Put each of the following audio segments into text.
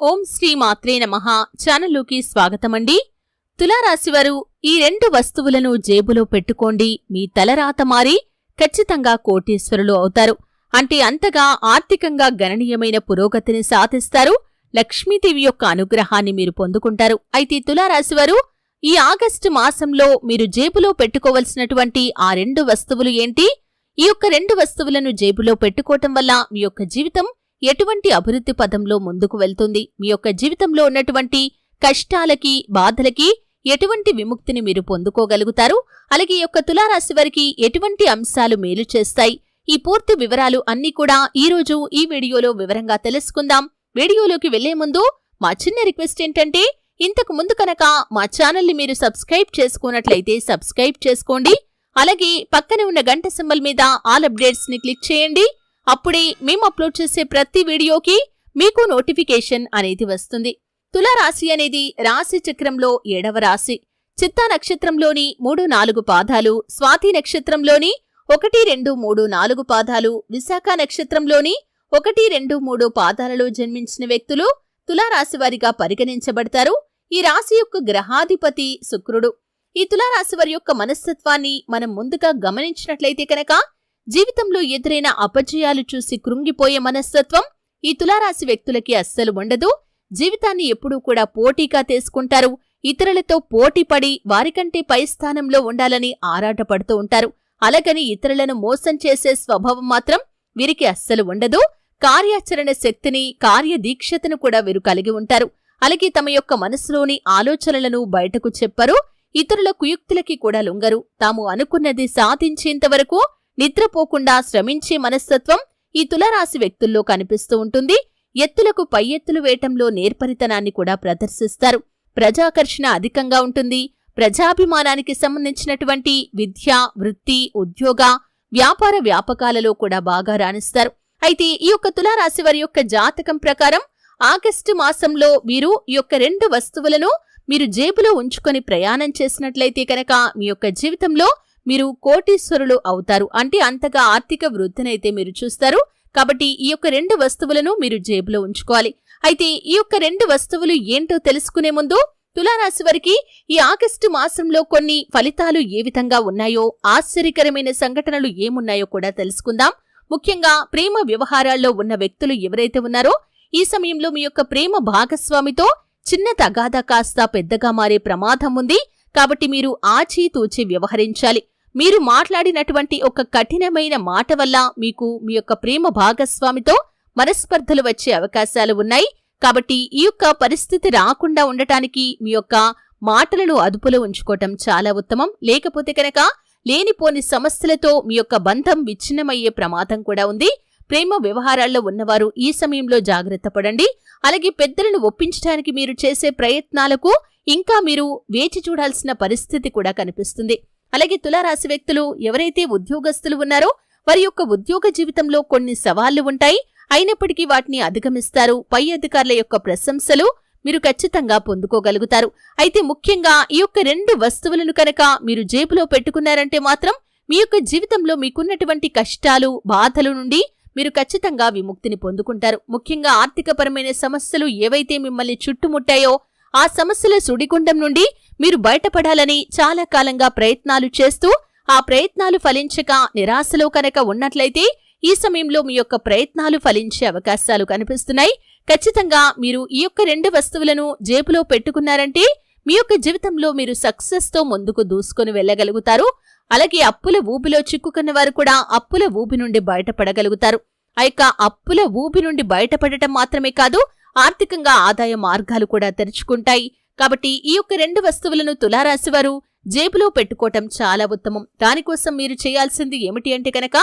ఓం శ్రీ మాత్రే నమః. ఛానల్లోకి స్వాగతమండి. తులారాశివారు ఈ రెండు వస్తువులను జేబులో పెట్టుకోండి. మీ తలరాత మారి ఖచ్చితంగా కోటీశ్వరులు అవుతారు. అంటే అంతగా ఆర్థికంగా గణనీయమైన పురోగతిని సాధిస్తారు. లక్ష్మీదేవి యొక్క అనుగ్రహాన్ని మీరు పొందుకుంటారు. అయితే తులారాశివారు ఈ ఆగస్టు మాసంలో మీరు జేబులో పెట్టుకోవలసినటువంటి ఆ రెండు వస్తువులు ఏంటి? ఈ యొక్క రెండు వస్తువులను జేబులో పెట్టుకోవటం వల్ల మీ యొక్క జీవితం ఎటువంటి అభివృద్ధి పదంలో ముందుకు వెళ్తుంది? మీ యొక్క జీవితంలో ఉన్నటువంటి కష్టాలకి బాధలకి ఎటువంటి విముక్తిని మీరు పొందుకోగలుగుతారు? అలాగే ఈ యొక్క తులారాశి వారికి ఎటువంటి అంశాలు మేలు చేస్తాయి? ఈ పూర్తి వివరాలు అన్నీ కూడా ఈ రోజు ఈ వీడియోలో వివరంగా తెలుసుకుందాం. వీడియోలోకి వెళ్ళే ముందు మా చిన్న రిక్వెస్ట్ ఏంటంటే ఇంతకు ముందు కనుక మా ఛానల్ని మీరు సబ్స్క్రైబ్ చేసుకున్నట్లయితే సబ్స్క్రైబ్ చేసుకోండి. అలాగే పక్కనే ఉన్న గంట సింబల్ మీద ఆల్ అప్డేట్స్ని క్లిక్ చేయండి. అప్పుడే మేము అప్లోడ్ చేసే ప్రతి వీడియోకి మీకు నోటిఫికేషన్ అనేది వస్తుంది. తులారాశి అనేది రాశి చక్రంలో ఏడవ రాశి. చిత్తా నక్షత్రంలోని మూడు నాలుగు పాదాలు స్వాతి నక్షత్రంలోని ఒకటి రెండు మూడు నాలుగు పాదాలు విశాఖ నక్షత్రంలోని ఒకటి రెండు మూడు పాదాలలో జన్మించిన వ్యక్తులు తులారాశి వారిగా పరిగణించబడతారు. ఈ రాశి యొక్క గ్రహాధిపతి శుక్రుడు. ఈ తులారాశి వారి యొక్క మనస్తత్వాన్ని మనం ముందుగా గమనించినట్లయితే కనుక జీవితంలో ఎదురైన అపజయాలు చూసి కృంగిపోయే మనస్తత్వం ఈ తులారాశి వ్యక్తులకి అస్సలు ఉండదు. జీవితాన్ని ఎప్పుడూ కూడా పోటీగా తీసుకుంటారు. ఇతరులతో పోటీపడి వారికంటే పై స్థానంలో ఉండాలని ఆరాటపడుతూ ఉంటారు. అలాగని ఇతరులను మోసం చేసే స్వభావం మాత్రం వీరికి అస్సలు ఉండదు. కార్యాచరణ శక్తిని కార్యదీక్షతను కూడా వీరు కలిగి ఉంటారు. అలాగే తమ యొక్క మనసులోని ఆలోచనలను బయటకు చెప్పరు. ఇతరుల కుయుక్తులకి కూడా లొంగరు. తాము అనుకున్నది సాధించేంతవరకు నిద్రపోకుండా శ్రమించే మనస్తత్వం ఈ తులరాశి వ్యక్తుల్లో కనిపిస్తూ ఉంటుంది. ఎత్తులకు పై ఎత్తులు వేయటంలో నేర్పరితనాన్ని కూడా ప్రదర్శిస్తారు. ప్రజాకర్షణ అధికంగా ఉంటుంది. ప్రజాభిమానానికి సంబంధించినటువంటి విద్య వృత్తి ఉద్యోగ వ్యాపార వ్యాపకాలలో కూడా బాగా రాణిస్తారు. అయితే ఈ యొక్క తులారాశి వారి యొక్క జాతకం ప్రకారం ఆగస్టు మాసంలో వీరు ఈ యొక్క రెండు వస్తువులను మీరు జేబులో ఉంచుకొని ప్రయాణం చేసినట్లయితే కనుక మీ యొక్క జీవితంలో మీరు కోటీశ్వరులు అవుతారు. అంటే అంతగా ఆర్థిక వృద్ధినైతే మీరు చూస్తారు. కాబట్టి ఈ యొక్క రెండు వస్తువులను మీరు జేబులో ఉంచుకోవాలి. అయితే ఈ యొక్క రెండు వస్తువులు ఏంటో తెలుసుకునే ముందు తులారాశి వారికి ఈ ఆగస్టు మాసంలో కొన్ని ఫలితాలు ఏ విధంగా ఉన్నాయో ఆశ్చర్యకరమైన సంఘటనలు ఏమున్నాయో కూడా తెలుసుకుందాం. ముఖ్యంగా ప్రేమ వ్యవహారాల్లో ఉన్న వ్యక్తులు ఎవరైతే ఉన్నారో ఈ సమయంలో మీ యొక్క ప్రేమ భాగస్వామితో చిన్న తగాదా కాస్త పెద్దగా మారే ప్రమాదం ఉంది. కాబట్టి మీరు ఆచితూచి వ్యవహరించాలి. మీరు మాట్లాడినటువంటి ఒక కఠినమైన మాట వల్ల మీకు మీ యొక్క ప్రేమ భాగస్వామితో మనస్పర్ధలు వచ్చే అవకాశాలు ఉన్నాయి. కాబట్టి ఈ యొక్క పరిస్థితి రాకుండా ఉండటానికి మీ యొక్క మాటలను అదుపులో ఉంచుకోవటం చాలా ఉత్తమం. లేకపోతే కనుక లేనిపోని సమస్యలతో మీ యొక్క బంధం విచ్ఛిన్నమయ్యే ప్రమాదం కూడా ఉంది. ప్రేమ వ్యవహారాల్లో ఉన్నవారు ఈ సమయంలో జాగ్రత్త పడండి. అలాగే పెద్దలను ఒప్పించడానికి మీరు చేసే ప్రయత్నాలకు ఇంకా మీరు వేచి చూడాల్సిన పరిస్థితి కూడా కనిపిస్తుంది. అలాగే తులారాశి వ్యక్తులు ఎవరైతే ఉద్యోగస్తులు ఉన్నారో వారి యొక్క ఉద్యోగ జీవితంలో కొన్ని సవాళ్ళు ఉంటాయి. అయినప్పటికీ వాటిని అధిగమిస్తారు. పై అధికారుల యొక్క ప్రశంసలు మీరు ఖచ్చితంగా పొందుకోగలుగుతారు. అయితే ముఖ్యంగా ఈ యొక్క రెండు వస్తువులను కనుక మీరు జేబులో పెట్టుకున్నారంటే మాత్రం మీ యొక్క జీవితంలో మీకున్నటువంటి కష్టాలు బాధల నుండి మీరు ఖచ్చితంగా విముక్తిని పొందుకుంటారు. ముఖ్యంగా ఆర్థికపరమైన సమస్యలు ఏవైతే మిమ్మల్ని చుట్టుముట్టాయో ఆ సమస్యల సుడిగుండం నుండి మీరు బయటపడాలని చాలా కాలంగా ప్రయత్నాలు చేస్తూ ఆ ప్రయత్నాలు ఫలించక నిరాశలో కనుక ఉన్నట్లయితే ఈ సమయంలో మీ యొక్క ప్రయత్నాలు ఫలించే అవకాశాలు కనిపిస్తున్నాయి. ఖచ్చితంగా మీరు ఈ యొక్క రెండు వస్తువులను జేబులో పెట్టుకున్నారంటే మీ యొక్క జీవితంలో మీరు సక్సెస్తో ముందుకు దూసుకొని వెళ్ళగలుగుతారు. అలాగే అప్పుల ఊబిలో చిక్కుకున్న వారు కూడా అప్పుల ఊబి నుండి బయటపడగలుగుతారు. ఆ యొక్క అప్పుల ఊబి నుండి బయటపడటం మాత్రమే కాదు ఆర్థికంగా ఆదాయ మార్గాలు కూడా తెరుచుకుంటాయి. కాబట్టి ఈ యొక్క రెండు వస్తువులను తులారాశి వారు జేబులో పెట్టుకోవటం చాలా ఉత్తమం. దానికోసం మీరు చేయాల్సింది ఏమిటి అంటే కనుక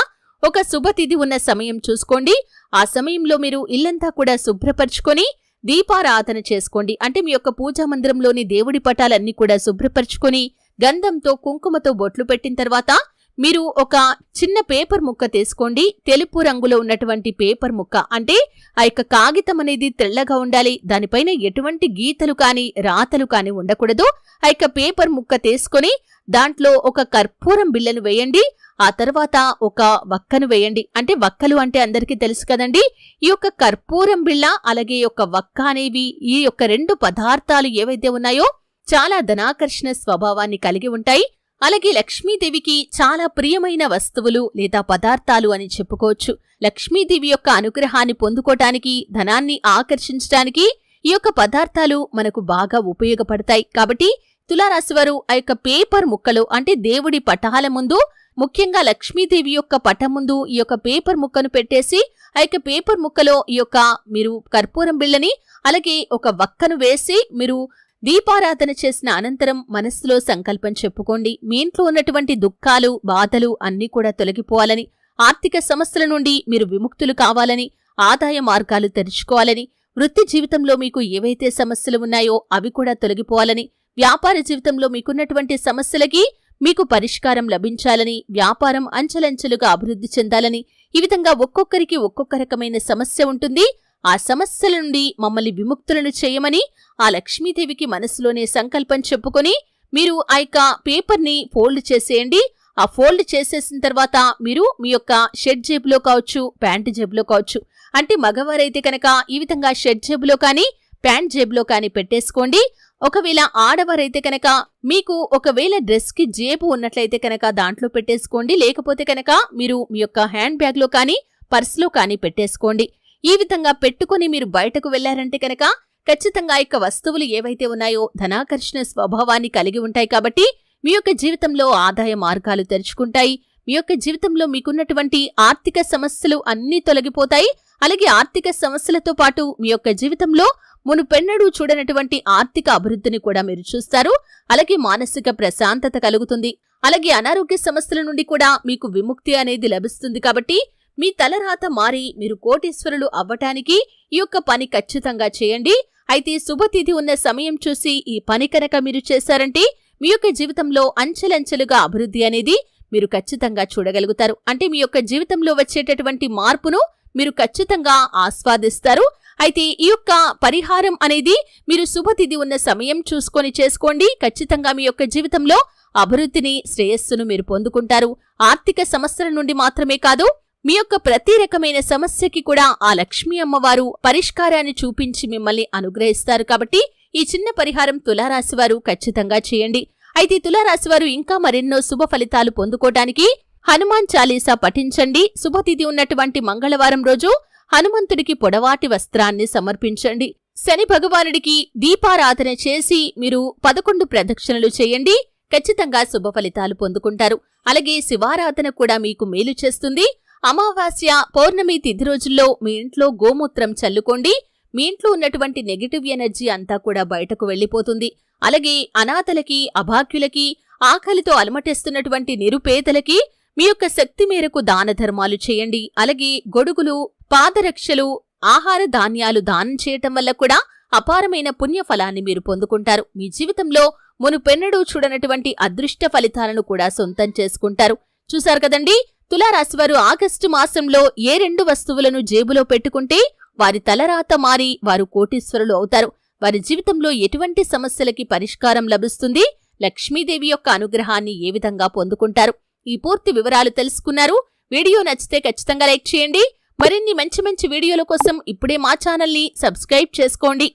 ఒక శుభతిథి ఉన్న సమయం చూసుకోండి. ఆ సమయంలో మీరు ఇల్లంతా కూడా శుభ్రపరచుకొని దీపారాధన చేసుకోండి. అంటే మీ యొక్క పూజా మందిరంలోని దేవుడి పటాలన్నీ కూడా శుభ్రపరచుకొని గంధంతో కుంకుమతో బొట్లు పెట్టిన తర్వాత మీరు ఒక చిన్న పేపర్ ముక్క తీసుకోండి. తెలుపు రంగులో ఉన్నటువంటి పేపర్ ముక్క. అంటే ఆ యొక్క కాగితం అనేది తెల్లగా ఉండాలి. దానిపైన ఎటువంటి గీతలు కానీ రాతలు కానీ ఉండకూడదు. ఆ యొక్క పేపర్ ముక్క తీసుకొని దాంట్లో ఒక కర్పూరం బిళ్ళను వేయండి. ఆ తర్వాత ఒక వక్కను వేయండి. అంటే వక్కలు అంటే అందరికీ తెలుసు కదండి. ఈ యొక్క కర్పూరం బిళ్ళ అలాగే యొక్క వక్క అనేవి ఈ యొక్క రెండు పదార్థాలు ఏవైతే ఉన్నాయో చాలా ధనాకర్షణ స్వభావాన్ని కలిగి ఉంటాయి. అలాగే లక్ష్మీదేవికి చాలా ప్రియమైన వస్తువులు లేదా పదార్థాలు అని చెప్పుకోవచ్చు. లక్ష్మీదేవి యొక్క అనుగ్రహాన్ని పొందుకోటానికి ధనాన్ని ఆకర్షించడానికి ఈ యొక్క పదార్థాలు మనకు బాగా ఉపయోగపడతాయి. కాబట్టి తులారాశివారు ఆ యొక్క పేపర్ ముక్కలు అంటే దేవుడి పటాల ముందు ముఖ్యంగా లక్ష్మీదేవి యొక్క పటం ముందు ఈ యొక్క పేపర్ ముక్కను పెట్టేసి ఆ యొక్క పేపర్ ముక్కలో ఈ యొక్క మీరు కర్పూరం బిళ్ళని అలాగే ఒక వక్కను వేసి మీరు దీపారాధన చేసిన అనంతరం మనస్సులో సంకల్పం చెప్పుకోండి. మీ ఇంట్లో ఉన్నటువంటి దుఃఖాలు బాధలు అన్నీ కూడా తొలగిపోవాలని ఆర్థిక సమస్యల నుండి మీరు విముక్తులు కావాలని ఆదాయ మార్గాలు తెరుచుకోవాలని వృత్తి జీవితంలో మీకు ఏవైతే సమస్యలు ఉన్నాయో అవి కూడా తొలగిపోవాలని వ్యాపార జీవితంలో మీకున్నటువంటి సమస్యలకి మీకు పరిష్కారం లభించాలని వ్యాపారం అంచెలంచెలుగా అభివృద్ధి చెందాలని ఈ విధంగా ఒక్కొక్కరికి ఒక్కొక్క రకమైన సమస్య ఉంటుంది. ఆ సమస్యల నుండి మమ్మల్ని విముక్తులను చేయమని ఆ లక్ష్మీదేవికి మనసులోనే సంకల్పం చెప్పుకొని మీరు ఆ యొక్క పేపర్ని ఫోల్డ్ చేసేయండి. ఆ ఫోల్డ్ చేసేసిన తర్వాత మీరు మీ యొక్క షెడ్ జేబులో కావచ్చు ప్యాంటు జేబులో కావచ్చు అంటే మగవారైతే కనుక ఈ విధంగా షెడ్ జేబులో కానీ ప్యాంట్ జేబులో కానీ పెట్టేసుకోండి. ఒకవేళ ఆడవారైతే కనుక మీకు ఒకవేళ డ్రెస్కి జేబు ఉన్నట్లయితే కనుక దాంట్లో పెట్టేసుకోండి. లేకపోతే కనుక మీరు మీ యొక్క హ్యాండ్ బ్యాగ్లో కానీ పర్స్లో కానీ పెట్టేసుకోండి. ఈ విధంగా పెట్టుకుని మీరు బయటకు వెళ్ళారంటే కనుక ఖచ్చితంగా యొక్క వస్తువులు ఏవైతే ఉన్నాయో ధనాకర్షణ స్వభావాన్ని కలిగి ఉంటాయి కాబట్టి మీ యొక్క జీవితంలో ఆదాయ మార్గాలు తెరుచుకుంటాయి. మీ యొక్క జీవితంలో మీకున్నటువంటి ఆర్థిక సమస్యలు అన్నీ తొలగిపోతాయి. అలాగే ఆర్థిక సమస్యలతో పాటు మీ యొక్క జీవితంలో మునుపెన్నడూ చూడనటువంటి ఆర్థిక అభివృద్ధిని కూడా మీరు చూస్తారు. అలాగే మానసిక ప్రశాంతత కలుగుతుంది. అలాగే అనారోగ్య సమస్యల నుండి కూడా మీకు విముక్తి అనేది లభిస్తుంది కాబట్టి మీ తలరాత మారి మీరు కోటీశ్వరులు అవ్వటానికి ఈ యొక్క పని ఖచ్చితంగా చేయండి. అయితే శుభతిథి ఉన్న సమయం చూసి ఈ పని కనుక మీరు చేశారంటే మీ యొక్క జీవితంలో అంచెలంచెలుగా అభివృద్ధి అనేది మీరు ఖచ్చితంగా చూడగలుగుతారు. అంటే మీ యొక్క జీవితంలో వచ్చేటటువంటి మార్పును మీరు ఖచ్చితంగా ఆస్వాదిస్తారు. అయితే ఈ యొక్క పరిహారం అనేది మీరు శుభతిథి ఉన్న సమయం చూసుకొని చేసుకోండి. ఖచ్చితంగా మీ యొక్క జీవితంలో అభివృద్ధిని శ్రేయస్సును మీరు పొందుకుంటారు. ఆర్థిక సమస్యల నుండి మాత్రమే కాదు మీ యొక్క ప్రతి రకమైన సమస్యకి కూడా ఆ లక్ష్మీ అమ్మవారు పరిష్కారాన్ని చూపించి మిమ్మల్ని అనుగ్రహిస్తారు కాబట్టి ఈ చిన్న పరిహారం తులారాశివారు ఖచ్చితంగా చేయండి. అయితే తులారాశివారు ఇంకా మరెన్నో శుభ ఫలితాలు పొందుకోటానికి హనుమాన్ చాలీసా పఠించండి. శుభతిథి ఉన్నటువంటి మంగళవారం రోజు హనుమంతుడికి పొడవాటి వస్త్రాన్ని సమర్పించండి. శని భగవానుడికి దీపారాధన చేసి మీరు పదకొండు ప్రదక్షిణలు చేయండి. ఖచ్చితంగా శుభ ఫలితాలు పొందుకుంటారు. అలాగే శివారాధన కూడా మీకు మేలు చేస్తుంది. అమావాస్య పౌర్ణమి తిథి రోజుల్లో మీ ఇంట్లో గోమూత్రం చల్లుకోండి. మీ ఇంట్లో ఉన్నటువంటి నెగిటివ్ ఎనర్జీ అంతా కూడా బయటకు వెళ్ళిపోతుంది అలాగే అనాథలకి అభాగ్యులకి ఆకలితో అలమటేస్తున్నటువంటి నిరుపేదలకి మీ యొక్క శక్తి మేరకు దాన ధర్మాలు చేయండి. అలాగే గొడుగులు పాదరక్షలు ఆహార ధాన్యాలు దానం చేయటం వల్ల కూడా అపారమైన పుణ్యఫలాన్ని మీరు పొందుకుంటారు. మీ జీవితంలో మునుపెన్నడూ చూడనటువంటి అదృష్ట ఫలితాలను కూడా సొంతం చేసుకుంటారు. చూశారు కదండి? తులారాశివారు ఆగస్టు మాసంలో ఏ రెండు వస్తువులను జేబులో పెట్టుకుంటే వారి తలరాత మారి వారు కోటీశ్వరులు అవుతారు. వారి జీవితంలో ఎటువంటి సమస్యలకి పరిష్కారం లభిస్తుంది? లక్ష్మీదేవి యొక్క అనుగ్రహాన్ని ఏ విధంగా పొందుకుంటారు? ఈ పూర్తి వివరాలు తెలుసుకున్నారు. వీడియో నచ్చితే ఖచ్చితంగా లైక్ చేయండి. మరిన్ని మంచి మంచి వీడియోల కోసం ఇప్పుడే మా ఛానల్ని సబ్స్క్రైబ్ చేసుకోండి.